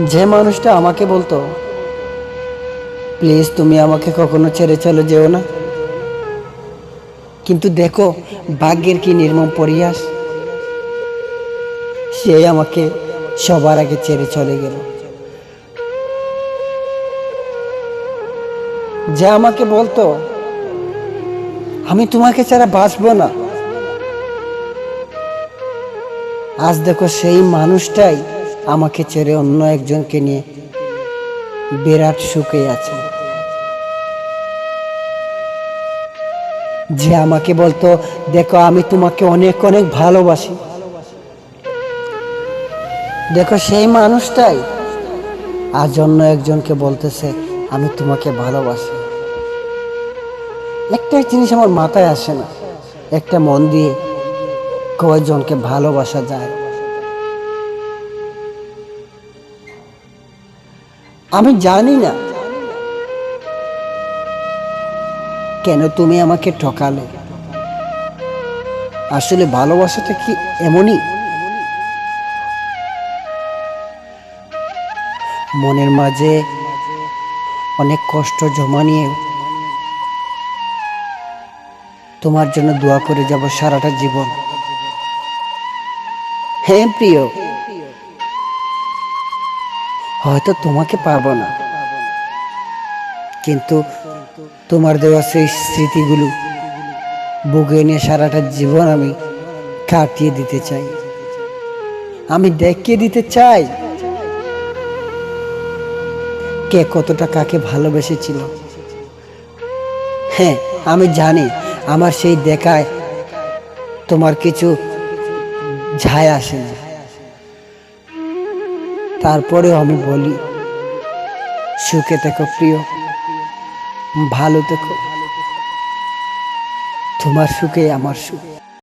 যে মানুষটা আমাকে বলতো, প্লিজ তুমি আমাকে কখনো ছেড়ে চলে যেও না। কিন্তু দেখো, ভাগ্যের কি নির্মম পরিহাস। সে আমাকে সবার আগে ছেড়ে চলে গেল। যে আমাকে বলতো, আমি তোমাকে ছাড়া বাঁচবো না। আজ দেখো সেই মানুষটাই আমাকে ছেড়ে অন্য একজনকে নিয়ে বিরাট সুখে আছে। যে আমাকে বলতো, দেখো, আমি তোমাকে অনেক অনেক ভালোবাসি। দেখো, সেই মানুষটাই আজ অন্য একজনকে বলতেছে, আমি তোমাকে ভালোবাসি। একটাই জিনিস আমার মাথায় আসে না। একটা মন দিয়ে কয়জনকে ভালোবাসা যায়? আমি জানি না। কেন তুমি আমাকে ঠকালে? আসলে ভালোবাসাটা কি এমনই? মনের মাঝে অনেক কষ্ট জমা নিয়ে তোমার জন্য দোয়া করে যাব সারাটা জীবন। হ্যাঁ প্রিয়। হয়তো তোমাকে পাবো না। কিন্তু তোমার দেওয়া সেই স্মৃতিগুলো, বুকে নিয়ে সারাটা জীবন আমি কাটিয়ে দিতে চাই। আমি দেখিয়ে দিতে চাই। কে কতটা কাকে ভালোবেসেছিল। হ্যাঁ আমি জানি আমার সেই দেখায় তোমার কিছু যায় আসে না। তারপরেও আমি বলি সুখে থেকো প্রিয় ভালো থেকো। তোমার সুখে আমার সুখ।